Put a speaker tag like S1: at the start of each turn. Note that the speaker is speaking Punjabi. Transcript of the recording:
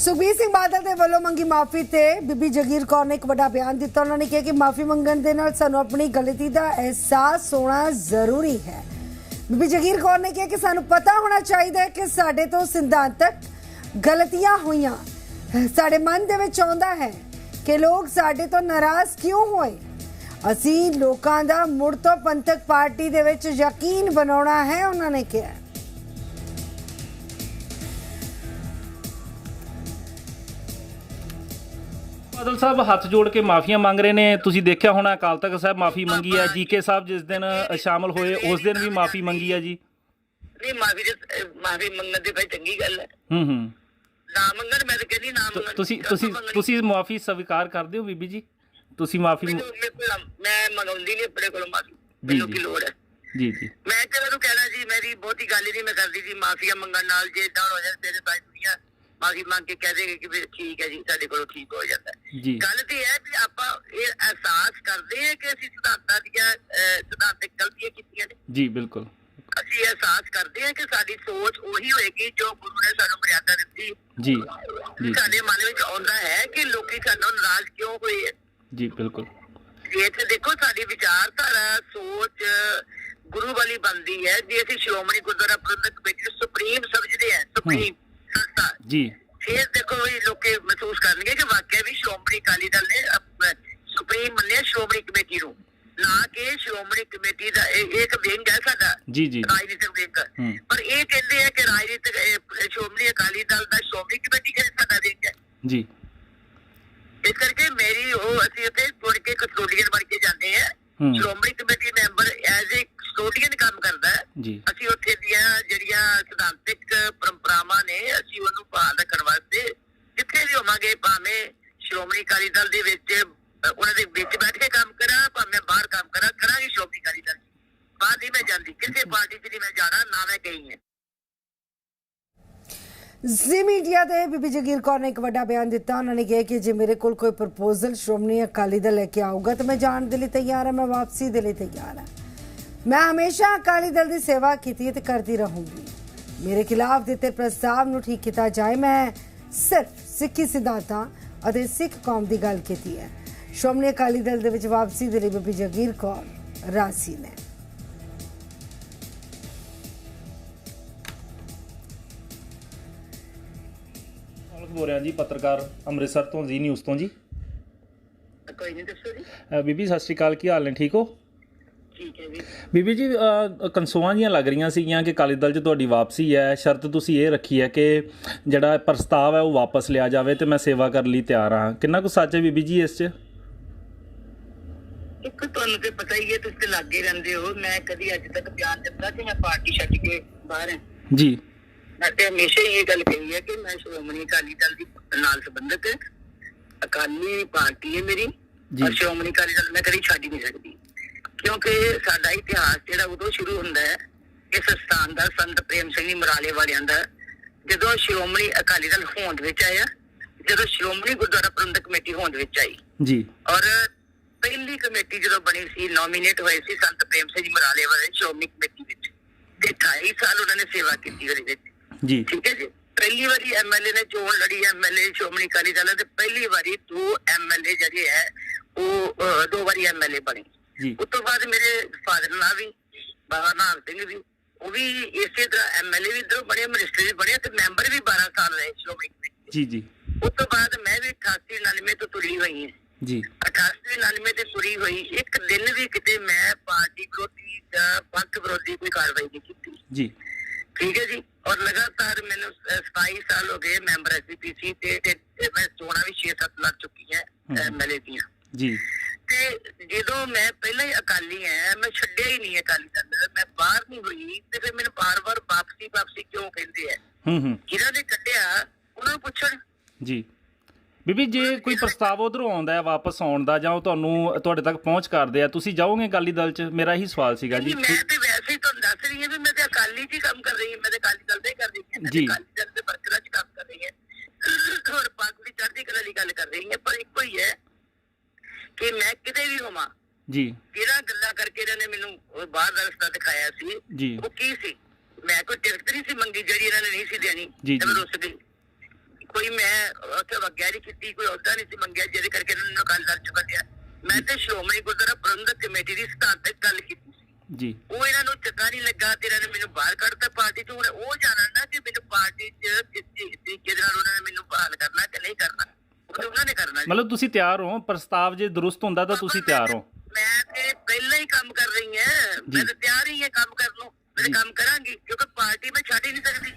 S1: ਸੁਖਬੀਰ ਸਿੰਘ ਬਾਦਲ ਦੇ ਵੱਲੋਂ ਮੰਗੀ ਮਾਫੀ ਤੇ ਬੀਬੀ ਜਗੀਰ ਕੌਰ ਨੇ ਇੱਕ ਵੱਡਾ ਬਿਆਨ ਦਿੱਤਾ। ਉਹਨਾਂ ਨੇ ਕਿਹਾ ਕਿ ਮਾਫੀ ਮੰਗਣ ਦੇ ਨਾਲ ਸਾਨੂੰ ਆਪਣੀ ਗਲਤੀ ਦਾ ਅਹਿਸਾਸ ਹੋਣਾ ਜ਼ਰੂਰੀ ਹੈ। ਬੀਬੀ ਜਗੀਰ ਕੌਰ ਨੇ ਕਿਹਾ ਕਿ ਸਾਨੂੰ ਪਤਾ ਹੋਣਾ ਚਾਹੀਦਾ ਹੈ ਕਿ ਸਾਡੇ ਤੋਂ ਸਿਧਾਂਤਕ ਗਲਤੀਆਂ ਹੋਈਆਂ। ਸਾਡੇ ਮਨ ਦੇ ਵਿੱਚ ਆਉਂਦਾ ਹੈ ਕਿ ਲੋਕ ਸਾਡੇ ਤੋਂ ਨਾਰਾਜ਼ ਕਿਉਂ ਹੋਏ? ਅਸੀਂ ਲੋਕਾਂ ਦਾ ਮੁੜ ਤੋਂ ਪੰਥਕ ਪਾਰਟੀ ਦੇ ਵਿੱਚ ਯਕੀਨ ਬਣਾਉਣਾ ਹੈ, ਉਹਨਾਂ ਨੇ ਕਿਹਾ।
S2: ਬਾਦਲ ਸਾਹਿਬ ਹੱਥ ਜੋੜ ਕੇ ਮਾਫੀਆਂ ਮੰਗ ਰਹੇ ਨੇ। ਤੁਸੀਂ ਦੇਖਿਆ ਹੋਣਾ ਅਕਾਲ ਤਖਤ ਸਾਹਿਬ ਮਾਫੀ ਮੰਗੀ ਹੈ। ਜੀਕੇ ਸਾਹਿਬ ਜਿਸ ਦਿਨ ਸ਼ਾਮਲ ਹੋਏ ਉਸ ਦਿਨ ਵੀ ਮਾਫੀ ਮੰਗੀ ਹੈ ਜੀ?
S3: ਨਹੀਂ ਮਾਫੀ ਦੇ ਮਾਫੀ ਮੰਗਣ ਦੀ ਭਾਈ ਚੰਗੀ ਗੱਲ ਹੈ।
S2: ਹੂੰ ਹੂੰ।
S3: ਨਾ ਮੰਗਣ ਮੈਂ ਤਾਂ ਕਹਿੰਦੀ ਨਾ ਮੰਗਣ।
S2: ਤੁਸੀਂ ਤੁਸੀਂ? ਤੁਸੀਂ ਮਾਫੀ ਸਵੀਕਾਰ ਕਰਦੇ ਹੋ ਬੀਬੀ ਜੀ? ਤੁਸੀਂ ਮਾਫੀ
S3: ਮੈਂ ਮੰਗਾਉਂਦੀ ਨਹੀਂ ਆਪਣੇ ਕੋਲੋਂ ਮਾਫੀ। ਮੈਨੂੰ। ਕੀ ਲੋੜ ਹੈ?
S2: ਜੀ ਜੀ।
S3: ਮੈਂ ਕਿਹਾ ਨੂੰ ਕਹਿਣਾ ਜੀ ਮੇਰੀ ਬਹੁਤੀ ਗੱਲ ਹੀ ਨਹੀਂ ਮੈਂ ਕਰਦੀ ਜੀ ਮਾਫੀਆ ਮੰਗਣ ਨਾਲ ਜੇ ਇਦਾਂ ਹੋ ਜਾਏ ਤੇਰੇ ਸਾਰੀ ਦੁਨੀਆ ਮਾਫੀ ਮੰਗ ਕੇ ਕਹਿ ਦੇਗੇ ਕਿ ਵੀ ਠੀਕ ਹੈ ਜੀ ਸਾਡੇ ਕੋਲੋਂ ਠੀਕ ਹੋ ਜਾਂਦਾ।
S2: ਜੀ।
S3: ਗੱਲ ਤੇ ਹੈ ਵੀ ਆਪਾਂ ਇਹ ਅਹਿਸਾਸ ਕਰਦੇ ਹਾਂ ਕਿ ਅਸੀਂ ਸਿਧਾਂਤਾਂ ਦੀਆਂ ਸਿਧਾਂਤਕ ਗਲਤੀਆਂ ਕੀਤੀਆਂ ਨੇ।
S2: ਜੀ ਬਿਲਕੁਲ।
S3: ਅਸੀਂ ਅਹਿਸਾਸ ਕਰਦੇ ਹਾਂ ਕਿ ਸਾਡੀ ਸੋਚ ਉਹੀ ਹੋਏਗੀ ਜੋ ਗੁਰੂ ਨੇ ਸਾਨੂੰ ਮਰਿਆਦਾ ਦਿੱਤੀ।
S2: ਜੀ ਜੀ।
S3: ਸਾਡੇ ਮਨ ਵਿੱਚ ਆਉਂਦਾ ਹੈ ਕਿ ਲੋਕੀ ਸਾਨੂੰ ਨਾਰਾਜ਼ ਕਿਉਂ ਹੋਏ ਹੈ
S2: ਜੀ ਬਿਲਕੁਲ।
S3: ਇਹ ਤੇ ਦੇਖੋ ਸਾਡੀ ਵਿਚਾਰਧਾਰਾ ਸੋਚ ਗੁਰੂ ਵਾਲੀ ਬਣਦੀ ਹੈ। ਜੇ ਅਸੀਂ ਸ਼੍ਰੋਮਣੀ ਗੁਰਦੁਆਰਾ ਪ੍ਰਬੰਧਕ ਕਮੇਟੀ ਸੁਪਰੀਮ ਸਮਝਦੇ ਹਾਂ। ਸੁਪਰੀਮ ਸੰਸਥਾ
S2: ਜੀ।
S3: ਫਿਰ ਦੇਖੋ ਵੀ ਲੋਕੇ ਮਹਿਸੂਸ ਕਰਨਗੇ ਕਿ ਵਾਕਿਆ ਵੀ ਸ਼੍ਰੋਮਣੀ ਅਕਾਲੀ ਦਲ ਨੇ ਸੁਪਰੀਮ ਮੰਨਿਆ ਸ਼੍ਰੋਮਣੀ ਕਮੇਟੀ ਨੂੰ। ਨਾ ਕਿ ਸ਼੍ਰੋਮਣੀ ਕਮੇਟੀ ਦਾ ਇੱਕ ਵਿੰਗ ਹੈ ਸਾਡਾ।
S2: ਜੀ ਜੀ।
S3: ਰਾਜਨੀਤਿਕ ਵਿੰਗ। ਪਰ ਇਹ ਕਹਿੰਦੇ ਆ ਕਿ ਰਾਜਨੀਤਿਕ ਸ਼੍ਰੋਮਣੀ ਅਕਾਲੀ ਦਲ ਦਾ ਸ਼੍ਰੋਮਣੀ ਕਮੇਟੀ ਕਿਹੜਾ ਸਾਡਾ ਵਿੰਗ ਹੈ?
S2: ਜੀ।
S3: ਇਸ ਕਰਕੇ ਮੇਰੀ ਉਹ ਅਸੀਂ ਉੱਥੇ ਤੁਰ ਕੇ ਕਸਟੋਡੀਅਨ ਬਣ ਕੇ ਜਾਂਦੇ ਆ। Shiromani committee member as a custodian ਕੰਮ ਕਰਦਾ। ਹੈ
S2: ਜੀ।
S3: ਅਸੀਂ ਸ਼੍ਰੋਮਣੀ ਅਕਾਲੀ ਦਲ ਦੇ ਵਿੱਚ ਉਹਨਾਂ ਦੇ ਵਿੱਚ ਬੈਠ ਕੇ ਕੰਮ ਕਰਾਂ, ਭਾਵੇਂ ਬਾਹਰ ਕੰਮ ਕਰਾਂ, ਕਰਾਂਗੇ ਸ਼੍ਰੋਮਣੀ ਅਕਾਲੀ ਦਲ। ਬਾਹਰ ਨਹੀਂ ਮੈਂ ਜਾਂਦੀ, ਕਿਸੇ ਪਾਰਟੀ 'ਚ ਨਹੀਂ ਮੈਂ ਜਾਣਾ, ਨਾ ਮੈਂ ਗਈ ਹਾਂ।
S1: ਜ਼ੀ ਮੀਡੀਆ ਦੇ ਬੀਬੀ ਜਗੀਰ ਕੌਰ ਨੇ ਇੱਕ ਵੱਡਾ ਬਿਆਨ ਦਿੱਤਾ। ਉਹਨਾਂ ਨੇ ਕਿਹਾ ਕਿ ਜੇ ਮੇਰੇ ਕੋਲ ਕੋਈ ਪ੍ਰਪੋਜ਼ਲ ਸ਼੍ਰੋਮਣੀ ਅਕਾਲੀ ਦਲ ਲੈ ਕੇ ਆਊਗਾ, ਤਾਂ ਮੈਂ ਜਾਣ ਦੇ ਲਈ ਤਿਆਰ ਹਾਂ, ਮੈਂ ਵਾਪਸੀ ਦੇ ਲਈ ਤਿਆਰ ਹਾਂ। ਮੈਂ ਹਮੇਸ਼ਾ ਅਕਾਲੀ ਦਲ ਦੀ ਸੇਵਾ ਕੀਤੀ ਹੈ ਤੇ ਕਰਦੀ ਰਹੂੰਗੀ। ਮੇਰੇ ਖਿਲਾਫ ਦਿੱਤੇ ਪ੍ਰਸਤਾਵ ਨੂੰ ਠੀਕ ਕੀਤਾ ਜਾਏ, ਮੈਂ ਸਿਰਫ ਸਿੱਖੀ ਸਿਧਾਂਤਾਂ ਅਤੇ ਸਿੱਖ ਕੌਮ ਦੀ ਗੱਲ ਕੀਤੀ ਹੈ। ਸ਼੍ਰੋਮਣੀ ਅਕਾਲੀ ਦਲ ਦੇ ਵਿੱਚ ਵਾਪਸੀ ਦੇ ਲਈ ਬੀਬੀ ਜਗੀਰ ਕੌਰ ਰਾਸੀ ਨੇ।
S2: ਬੋਲ ਰਿਹਾ ਜੀ ਪੱਤਰਕਾਰ ਅੰਮ੍ਰਿਤਸਰ ਤੋਂ ਜੀ ਨਿਊਜ਼ ਤੋਂ ਜੀ।
S3: ਕੋਈ ਨਹੀਂ ਦੱਸੋ ਜੀ।
S2: ਬੀਬੀ ਸਤਿ ਸ਼੍ਰੀ ਅਕਾਲ ਕੀ ਹਾਲ ਨੇ? ਠੀਕ ਹੋ?
S3: ਠੀਕ ਹੈ ਜੀ।
S2: ਬੀਬੀ ਜੀ ਅ, ਕਨਸੋਆਂ ਜੀਆਂ ਲੱਗ ਰਹੀਆਂ ਸੀਗੀਆਂ ਕਿ ਅਕਾਲੀ ਦਲ 'ਚ ਤੁਹਾਡੀ ਵਾਪਸੀ ਹੈ। ਸ਼ਰਤ ਤੁਸੀਂ ਇਹ ਰੱਖੀ ਹੈ ਕਿ ਜਿਹੜਾ ਪ੍ਰਸਤਾਵ ਹੈ ਉਹ ਵਾਪਸ ਲਿਆ ਜਾਵੇ ਤੇ ਮੈਂ ਸੇਵਾ ਕਰਨ ਲਈ ਤਿਆਰ ਹਾਂ। ਕਿੰਨਾ ਕੁ ਸੱਚ ਹੈ ਬੀਬੀ ਜੀ ਇਸ 'ਚ?
S3: ਇੱਕ ਤੁਹਾਨੂੰ ਤੇ ਪਤਾ ਹੀ ਹੈ ਤੁਸੀਂ ਤੇ ਲੱਗੇ ਰਹਿੰਦੇ ਹੋ। ਮੈਂ ਕਦੀ ਅੱਜ ਤੱਕ ਬਿਆਨ ਦਿੱਤਾ ਕਿ ਮੈਂ ਪਾਰਟੀ ਛੱਡ ਕੇ ਬਾਹਰ ਹਾਂ।
S2: ਜੀ।
S3: ਮੈਂ ਤੇ ਹਮੇਸ਼ਾ ਹੀ ਇਹ ਗੱਲ ਕਹੀ ਹੈ ਕਿ ਮੈਂ ਸ਼੍ਰੋਮਣੀ ਅਕਾਲੀ ਦਲ ਦੀ ਨਾਲ ਸੰਬੰਧਿਤ ਅਕਾਲੀ ਪਾਰਟੀ ਹੈ ਮੇਰੀ
S2: ਜੀ।
S3: ਸ਼੍ਰੋਮਣੀ ਅਕਾਲੀ ਦਲ ਮੈਂ ਕਦੀ ਛੱਡ ਨਹੀਂ ਸਕਦੀ। ਕਿਉਂਕਿ ਸਾਡਾ ਇਤਿਹਾਸ ਜਿਹੜਾ ਉਦੋਂ ਸ਼ੁਰੂ ਹੁੰਦਾ ਹੈ ਇਸ ਸਥਾਨ ਦਾ ਸੰਤ ਪ੍ਰੇਮ ਸਿੰਘ ਜੀ ਮਰਾਲੇ ਵਾਲਿਆਂ ਦਾ ਜਦੋਂ ਸ਼੍ਰੋਮਣੀ ਅਕਾਲੀ ਦਲ ਹੋਂਦ ਵਿੱਚ ਆਇਆ ਜਦੋਂ ਸ਼੍ਰੋਮਣੀ ਗੁਰਦੁਆਰਾ ਪ੍ਰਬੰਧਕ ਕਮੇਟੀ ਹੋਂਦ ਵਿੱਚ ਆਈ।
S2: ਜੀ।
S3: ਔਰ ਪਹਿਲੀ ਕਮੇਟੀ ਜਦੋਂ ਬਣੀ ਸੀ ਨੋਮੀਨੇਟ ਹੋਏ ਸੀ ਸੰਤ ਪ੍ਰੇਮ ਸਿੰਘ ਜੀ ਮਰਾਲੇ ਵਾਲੇ ਸ਼੍ਰੋਮਣੀ ਕਮੇਟੀ ਵਿੱਚ। ਤੇ 28 ਸਾਲ ਉਹਨਾਂ ਨੇ ਸੇਵਾ ਕੀਤੀ ਉਹਦੇ ਵਿੱਚ।
S2: ਜੀ।
S3: ਠੀਕ ਹੈ ਜੀ? ਪਹਿਲੀ ਵਾਰੀ ਐਮਐਲਏ ਨੇ ਚੋਣ ਲੜੀ ਐਮਐਲਏ ਸ਼੍ਰੋਮਣੀ ਅਕਾਲੀ ਦਲ ਦੇ ਪਹਿਲੀ ਵਾਰੀ ਦੋ ਐਮਐਲਏ ਜਿਹੜੇ ਹੈ ਉਹ ਦੋ ਵਾਰੀ ਐਮਐਲਏ ਬਣੇ।
S2: ਜੀ।
S3: ਉਸ ਤੋਂ ਬਾਅਦ ਮੇਰੇ ਫਾਦਰ ਨਾਲ ਵੀ ਬਾਬਾ ਨਾਮ ਸਿੰਘ ਵੀ ਉਹ ਵੀ ਇਸੇ ਤਰ੍ਹਾਂ ਐਮਐਲਏ ਵੀ ਇਧਰੋਂ ਬਣੇ ਮਿਨਿਸਟਰ ਵੀ ਬਣੇ ਤੇ ਮੈਂਬਰ ਵੀ 12 ਸਾਲ ਰਹੇ ਸ਼੍ਰੋਮਣੀ ਕਮੇਟੀ
S2: ਜੀ ਜੀ।
S3: ਉਸ ਤੋਂ ਬਾਅਦ ਮੈਂ ਵੀ 88 99 ਤੋਂ ਤੁਰੀ ਹੋਈ ਹਾਂ।
S2: ਜੀ।
S3: 88 99 ਤੇ ਤੁਰੀ ਹੋਈ ਇੱਕ ਦਿਨ ਵੀ ਕਿਤੇ ਮੈਂ ਪਾਰਟੀ ਵਿਰੋਧੀ ਜਾਂ ਪੰਥ ਵਿਰੋਧੀ ਕੋਈ ਕਾਰਵਾਈ ਨਹੀਂ ਕੀਤੀ।
S2: ਜੀ।
S3: ਠੀਕ ਹੈ ਜੀ? ਔਰ ਲਗਾਤਾਰ ਮੈਨੂੰ ਅਹ, 27 ਸਾਲ ਹੋ ਗਏ ਮੈਂਬਰ ਐਸਪੀਸੀ ਤੇ ਤੇ ਮੈਂ ਚੋਣਾਂ ਵੀ 6-7 ਲੱਗ ਚੁੱਕੀ ਹੈ। ਐਮਐਲਏ ਦੀਆਂ।
S2: ਜੀ।
S3: ਜਦੋਂ ਮੈਂ ਪਹਿਲਾਂ ਹੀ ਅਕਾਲੀ ਆ ਮੈਂ ਛੱਡਿਆ ਹੀ ਨਹੀਂ ਅਕਾਲੀ ਦਲ। ਮੈਂ ਬਾਹਰ ਨਹੀਂ ਹੋਈ ਤੇ ਫਿਰ ਮੈਨੂੰ ਬਾਰ-ਬਾਰ ਵਾਪਸੀ ਵਾਪਸੀ ਕਿਉਂ ਕਹਿੰਦੇ ਆ?
S2: ਹੂੰ ਹੂੰ।
S3: ਜਿਨ੍ਹਾਂ ਨੇ ਕੱਢਿਆ ਉਹਨਾਂ ਨੂੰ ਪੁੱਛਣ।
S2: ਜੀ। ਬੀਬੀ ਜੇ ਕੋਈ ਪ੍ਰਸਤਾਵ ਉਧਰੋਂ ਆਉਂਦਾ ਹੈ ਵਾਪਸ ਆਉਣ ਦਾ ਜਾਂ ਉਹ ਤੁਹਾਨੂੰ ਤੁਹਾਡੇ ਤੱਕ ਪਹੁੰਚ ਕਰਦੇ ਆ ਤੁਸੀਂ ਜਾਓਗੇ ਅਕਾਲੀ ਦਲ 'ਚ? ਮੇਰਾ ਇਹੀ ਸਵਾਲ ਸੀਗਾ ਜੀ।
S3: ਮੈਂ ਤੇ ਵੈਸੇ ਹੀ ਤੁਹਾਨੂੰ ਦੱਸ ਰਹੀ ਹਾਂ ਵੀ ਮੈਂ ਤੇ ਅਕਾਲੀ 'ਚ ਹੀ ਕੰਮ ਕਰ ਰਹੀ ਹਾਂ ਮੈਂ ਤੇ ਅਕਾਲੀ ਦਲ ਦਾ ਕਰ ਰਹੀ ਹਾਂ
S2: ਜੀ।
S3: ਅਕਾਲੀ ਦਲ ਦੇ ਵਰਕਰਾਂ 'ਚ ਕੰਮ ਕਰ ਰਹੀ ਹਾਂ। ਹੋਰ ਪਾਕ ਦੀ ਚੜ੍ਹਦੀ ਕਲਾ ਦੀ ਗੱਲ ਕਰ ਰਹੀ ਹਾਂ ਪਰ ਇੱਕੋ ਹੀ ਹੈ ਕਿ ਮੈਂ ਕਿਤੇ ਵੀ ਹੋਵਾਂ
S2: ਜੀ।
S3: ਜਿਹੜਾ ਗੱਲਾਂ ਕਰਕੇ ਇਹਨਾਂ ਨੇ ਮੈਨੂੰ ਬਾਹਰ ਦਾ ਰਸਤਾ ਦਿਖਾਇਆ ਸੀ
S2: ਜੀ।
S3: ਉਹ ਕੀ ਸੀ? ਮੈਂ ਕੋਈ ਟਿਕਟ ਨਹੀਂ ਸੀ ਮੰਗੀ ਜਿਹੜੀ ਇਹਨਾਂ ਨੇ ਨਹੀਂ ਸੀ ਦੇਣੀ ਤੇ ਮੈਂ। ਰੁੱਸ ਗਈ। ਕੋਈ ਮੈਂ ਉੱਥੇ ਵਗਿਆ ਨਹੀਂ ਕੀਤੀ ਕੋਈ ਅਹੁਦਾ ਨਹੀਂ ਸੀ ਮੰਗਿਆ ਜਿਹਦੇ ਕਰਕੇ ਇਹਨਾਂ ਨੂੰ ਗੱਲ ਕਰ ਚੁੱਕਾ ਗਿਆ ਮੈਂ ਤੇ ਸ਼੍ਰੋਮਣੀ ਗੁਰਦੁਆਰਾ ਪ੍ਰਬੰਧਕ ਕਮੇਟੀ ਦੀ ਸਿਧਾਂਤਕ ਗੱਲ ਕੀਤੀ ਸੀ।
S2: ਜੀ।
S3: ਉਹ ਇਹਨਾਂ ਨੂੰ ਚੰਗਾ ਨਹੀਂ ਲੱਗਾ ਤੇ ਇਹਨਾਂ ਨੇ ਮੈਨੂੰ ਬਾਹਰ ਕੱਢਤਾ ਪਾਰਟੀ ਤੋਂ ਉਹ ਜਾਣਨ ਨਾ ਕਿ ਮੈਨੂੰ ਪਾਰਟੀ 'ਚ ਕਿਸ ਤਰੀਕੇ ਨਾਲ ਉਹਨਾਂ ਨੇ ਮੈਨੂੰ ਬਹਾਲ ਕਰਨਾ ਕਿ ਨਹੀਂ ਕਰਨਾ ਉਹ ਤਾਂ ਉਹਨਾਂ ਨੇ ਕਰਨਾ ਜੀ।
S2: ਮਤਲਬ ਤੁਸੀਂ ਤਿਆਰ ਹੋ ਪ੍ਰਸਤਾਵ ਜੇ ਦਰੁਸਤ ਹੁੰਦਾ ਤਾਂ ਤੁਸੀਂ ਤਿਆਰ ਹੋ
S3: ਮੈਂ ਤੇ ਪਹਿਲਾਂ ਹੀ ਕੰਮ ਕਰ ਰਹੀ ਹਾਂ ਮੈਂ। ਤਾਂ ਤਿਆਰ ਹੀ ਹਾਂ ਕੰਮ ਕਰਨ ਨੂੰ ਮੈਂ ਤਾਂ। ਕੰਮ ਕਰਾਂਗੀ ਕਿਉਂਕਿ ਪਾਰਟੀ ਮੈਂ ਛੱਡ ਹੀ ਨਹੀਂ ਸਕਦੀ